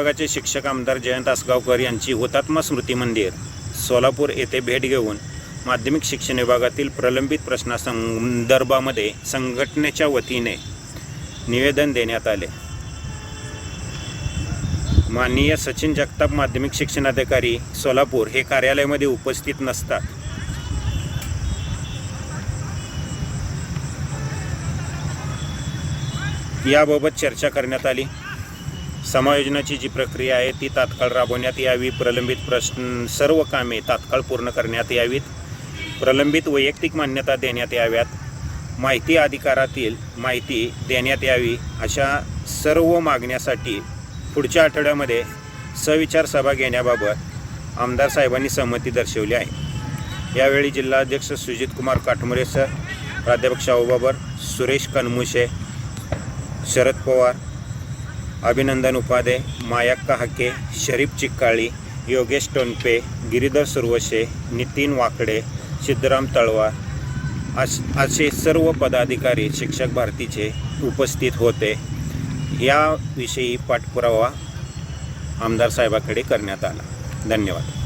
विभागाचे शिक्षक आमदार जयंत आसगावकर यांची हुतात्मा स्मृती मंदिर सोलापूर येथे भेट घेऊन माध्यमिक शिक्षण विभागातील प्रलंबित प्रश्नासंदर्भामध्ये संघटनेच्या वतीने निवेदन देण्यात आले. माननीय सचिन जगताप माध्यमिक शिक्षणाधिकारी सोलापूर हे कार्यालयामध्ये उपस्थित नसतात. याबाबत चर्चा करण्यात आली. समायोजनाची जी प्रक्रिया आहे ती तात्काळ राबवण्यात यावी. प्रलंबित प्रश्न सर्व कामे तात्काळ पूर्ण करण्यात यावीत. प्रलंबित वैयक्तिक मान्यता देण्यात याव्यात. माहिती अधिकारातील माहिती देण्यात यावी अशा सर्व मागण्यासाठी पुढच्या आठवड्यामध्ये सविचार सभा घेण्याबाबत आमदार साहेबांनी सहमती दर्शवली आहे. यावेळी जिल्हाध्यक्ष सुजित कुमार सर प्राध्यापक शाहूबाबर सुरेश कनमुशे शरद पवार अभिनंदन उपाधे मायक्का हाके शरीफ चिक्काळी योगेश टोनपे गिरीधर सुरवशे नितीन वाकडे सिद्धराम तळवार अश असे सर्व पदाधिकारी शिक्षक भारतीचे उपस्थित होते. याविषयी पाठपुरावा आमदार साहेबाकडे करण्यात आला. धन्यवाद.